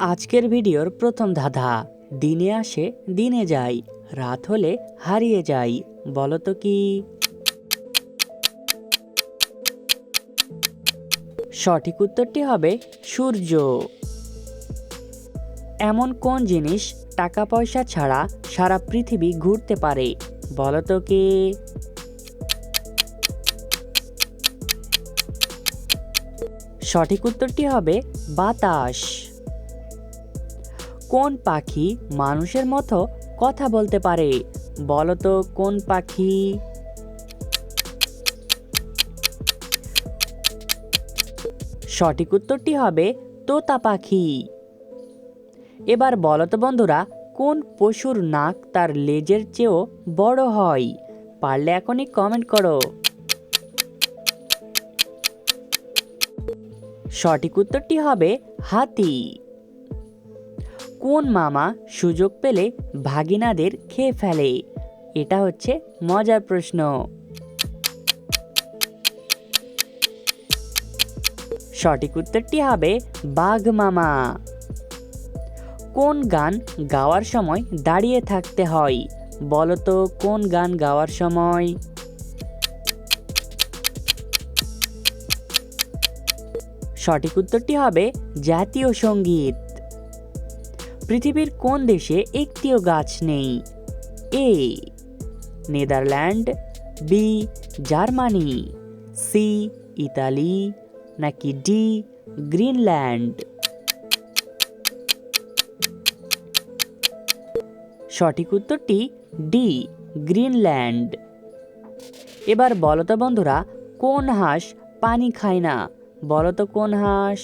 আজকের ভিডিওর প্রথম ধাঁধা, দিনে আসে, দিনে যায়, রাত হলে হারিয়ে যায় বলো তো কি? সঠিক উত্তরটি হবে সূর্য। এমন কোন জিনিস টাকা পয়সা ছাড়া সারা পৃথিবী ঘুরতে পারে বলো তো কি? সঠিক উত্তরটি হবে বাতাস। কোন পাখি মানুষের মতো কথা বলতে পারে? বলো তো, কোন পাখি? সঠিক উত্তরটি হবে তোতা পাখি। এবার বলো তো বন্ধুরা, কোন পশুর নাক তার লেজের চেয়েও বড় হয়? পারলে এখনই কমেন্ট করো। সঠিক উত্তরটি হবে হাতি। কোন মামা সুযোগ পেলে ভাগিনাদের খেয়ে ফেলে? এটা হচ্ছে মজার প্রশ্ন। সঠিক উত্তরটি হবে বাঘ মামা। কোন গান গাওয়ার সময় দাঁড়িয়ে থাকতে হয়? বলো তো, কোন গান গাওয়ার সময়? সঠিক উত্তরটি হবে জাতীয় সংগীত। পৃথিবীর কোন দেশে একটিও গাছ নেই? A, Netherland, B, Germany, C, Italy, নাকি ডি, গ্রিনল্যান্ড? সঠিক উত্তরটি ডি, গ্রিনল্যান্ড। এবার বলো তো বন্ধুরা, কোন হাঁস পানি খায় না? বলতো কোন হাঁস?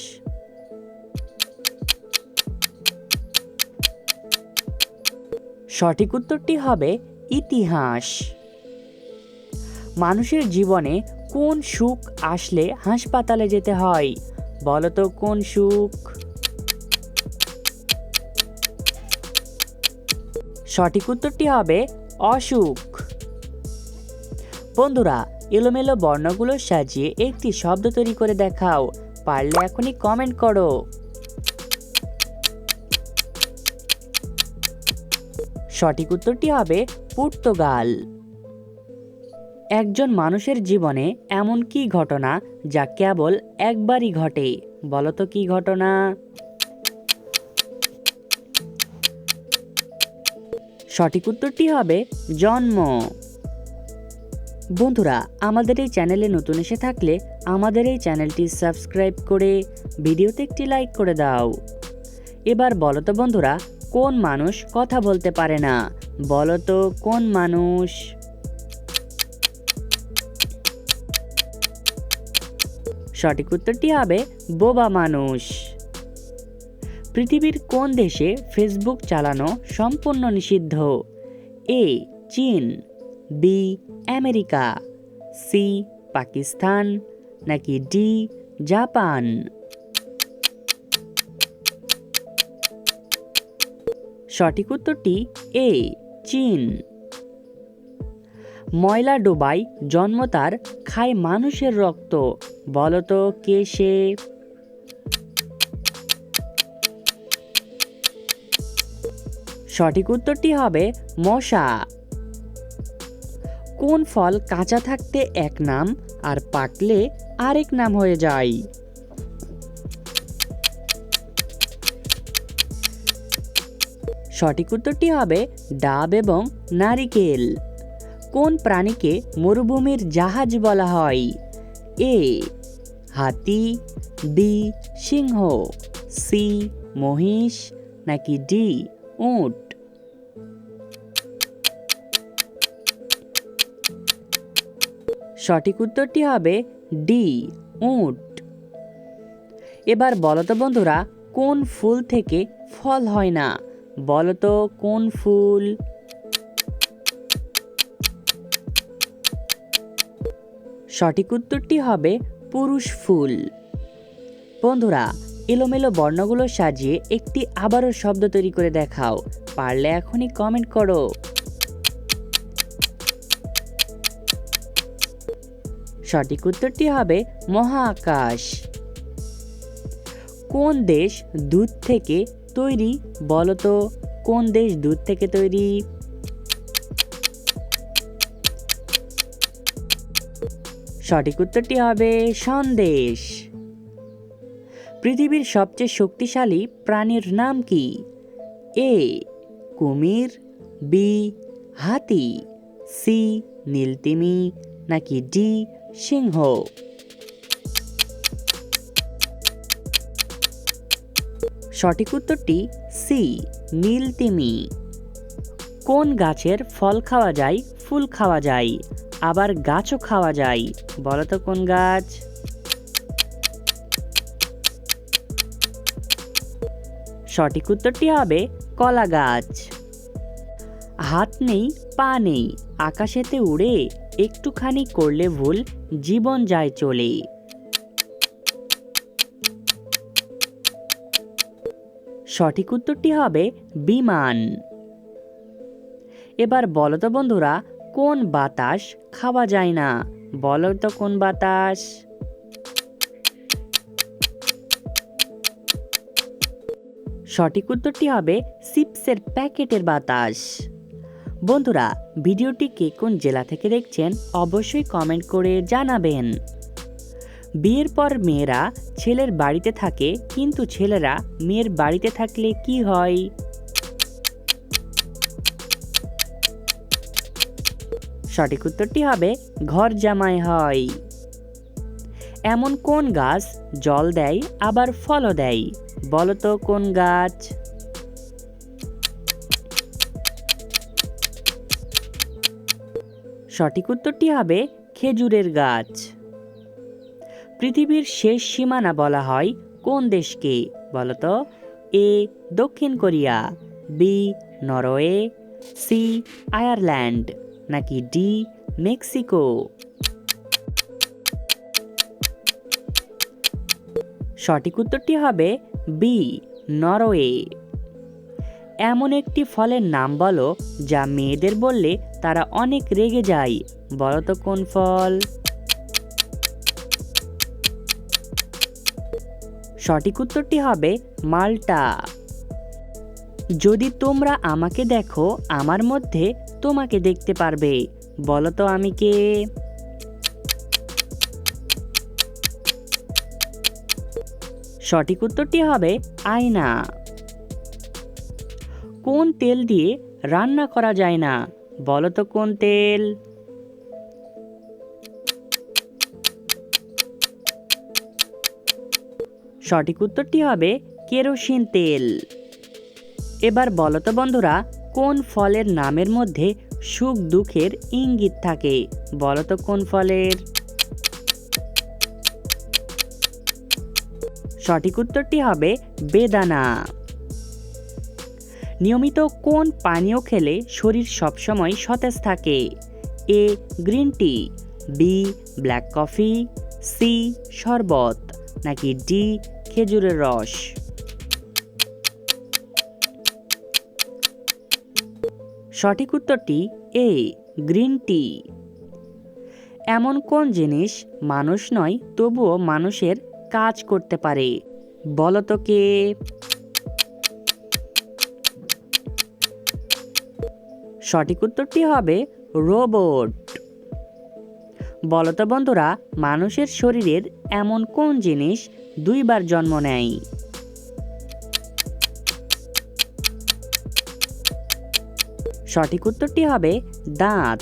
সঠিক উত্তরটি হবে ইতিহাস। মানুষের জীবনে কোন সুখ আসলে হাসপাতালে যেতে হয়? বলো তো কোন সুখ? সঠিক উত্তরটি হবে অসুখ। বন্ধুরা, এলোমেলো বর্ণগুলো সাজিয়ে একটি শব্দ তৈরি করে দেখাও। পারলে এখনই কমেন্ট করো। সঠিক উত্তরটি হবে পর্তুগাল। একজন মানুষের জীবনে এমন কি ঘটনা যা কেবল একবারই ঘটে বলতো কি ঘটনা? সঠিক উত্তরটি হবে জন্ম। বন্ধুরা, আমাদের এই চ্যানেলে নতুন এসে থাকলে আমাদের এই চ্যানেলটি সাবস্ক্রাইব করে ভিডিওতে একটি লাইক করে দাও। এবার বলো তো বন্ধুরা কোন মানুষ কথা বলতে পারে না? বলো তো কোন মানুষ? সঠিক উত্তরটি হবে, বোবা মানুষ। পৃথিবীর কোন দেশে ফেসবুক চালানো সম্পূর্ণ নিষিদ্ধ? এ, চীন, বি, আমেরিকা, সি, পাকিস্তান, নাকি ডি, জাপান? সঠিক উত্তরটি এ, চীন। ময়লা ডোবাই জন্ম তার, খায় মানুষের রক্ত। বলতো কে সে? সঠিক উত্তরটি হবে মশা। কোন ফল কাঁচা থাকতে এক নাম আর পাকলে আরেক নাম হয়ে যায়? সঠিক উত্তরটি হবে ডাব এবং নারিকেল। কোন প্রাণীকে মরুভূমির জাহাজ বলা হয়? এ, হাতি, বি, সিংহ, সি, মহিষ, নাকি ডি, উট? সঠিক উত্তরটি হবে ডি, উট। এবার বলতো বন্ধুরা, কোন ফুল থেকে ফল হয় না? বলতো কোন ফুল? সঠিক উত্তরটি হবে পুরুষ ফুল। বন্ধুরা, এলোমেলো বর্ণগুলো সাজিয়ে একটি আবারও শব্দ তৈরি করে দেখাও। পারলে এখনই কমেন্ট করো। সঠিক উত্তরটি হবে মহাকাশ। কোন দেশ দুধ থেকে তৈরি? বলো তো, কোন দেশ দুধ থেকে তৈরি? সঠিক উত্তরটি হবে সন্দেশ। পৃথিবীর সবচেয়ে শক্তিশালী প্রাণীর নাম কি? এ, কুমির, বি, হাতি, সি, নীলতিমি, নাকি ডি, সিংহ? সঠিক উত্তরটি সি নীলতিমি কোন গাছের ফল খাওয়া যায়, ফুল খাওয়া যায়, আবার গাছও খাওয়া যায় বলো তো কোন গাছ? সঠিক উত্তরটি হবে কলা গাছ। হাত নেই, পা নেই, আকাশেতে উড়ে একটুখানি করলে ভুল, জীবন যায় চলে। সঠিক উত্তরটি হবে বিমান। এবার বলো তো বন্ধুরা, কোন বাতাস খাওয়া যায় না? বলো তো কোন বাতাস। সঠিক উত্তরটি হবে চিপসের প্যাকেটের বাতাস। বন্ধুরা ভিডিওটি কে কোন জেলা থেকে দেখছেন অবশ্যই কমেন্ট করে জানাবেন। বিয়ের পর মেয়েরা ছেলের বাড়িতে থাকে, কিন্তু ছেলেরা মেয়ের বাড়িতে থাকলে কি হয়? সঠিক উত্তরটি হবে, ঘর জামাই হয়। এমন কোন গাছ জল দেয়, আবার ফলও দেয়? বলো তো কোন গাছ? সঠিক উত্তরটি হবে, খেজুরের গাছ। পৃথিবীর শেষ সীমানা বলা হয় কোন দেশকে? বলতো, এ, দক্ষিণ Korea, B, Norway, C, Ireland, নাকি ডি, মেক্সিকো? সঠিক উত্তরটি হবে বি, নরওয়ে। এমন একটি ফলের নাম বলো যা মেয়েদের বললে তারা অনেক রেগে যায়। বলো তো কোন ফল? সঠিক উত্তরটি হবে মাল্টা। যদি তোমরা আমাকে দেখো, আমার মধ্যে তোমাকে দেখতে পারবে। বলো তো আমি কে? সঠিক উত্তরটি হবে আয়না। কোন তেল দিয়ে রান্না করা যায় না? বলো তো কোন তেল? সঠিক উত্তরটি হবে কেরোসিন তেল। এবার বলো তো বন্ধুরা, কোন ফলের নামের মধ্যে সুখ দুঃখের ইঙ্গিত থাকে? বলো তো কোন ফলের? সঠিক উত্তরটি হবে বেদানা। নিয়মিত কোন পানীয় খেলে শরীর সবসময় সতেজ থাকে? A, green tea, B, black coffee, C, শরবত, নাকি ডি খেজুরের রস। সঠিক উত্তরটি এ গ্রিন টি এমন কোন জিনিস মানুষ নয়, তবুও মানুষের কাজ করতে পারে। বলতো কে? সঠিক উত্তরটি হবে রোবট। বলতো বন্ধুরা, মানুষের শরীরের এমন কোন জিনিস দুইবার জন্ম নেয়? সঠিক উত্তরটি হবে দাঁত।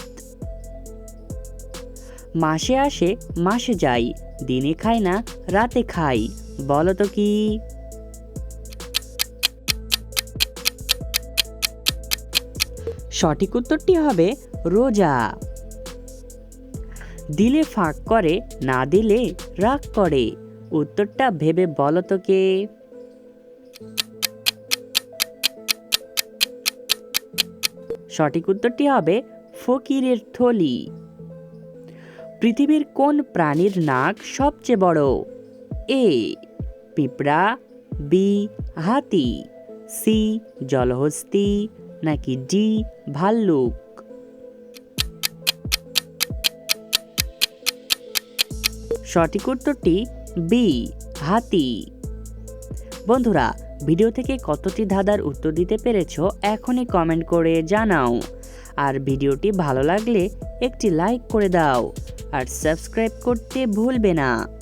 মাসে আসে, মাসে যাই, দিনে খাই না, রাতে খাই, বলতো কি? সঠিক উত্তরটি হবে রোজা। দিলে ফাঁক করে, না দিলে রাগ করে। উত্তরটা ভেবে বলো তো কে সঠিক উত্তরটি হবে ফকিরের থলি। পৃথিবীর কোন প্রাণীর নাক সবচেয়ে বড়? এ, পিঁপড়া, বি, হাতি, সি, জলহস্তি, নাকি ডি, ভাল্লুক? সঠিক উত্তরটি বি হাতি। বন্ধুরা, ভিডিও থেকে কতটি ধাঁধার উত্তর দিতে পেরেছ এখনই কমেন্ট করে জানাও। আর ভিডিওটি ভালো লাগলে একটি লাইক করে দাও। আর সাবস্ক্রাইব করতে ভুলবে না।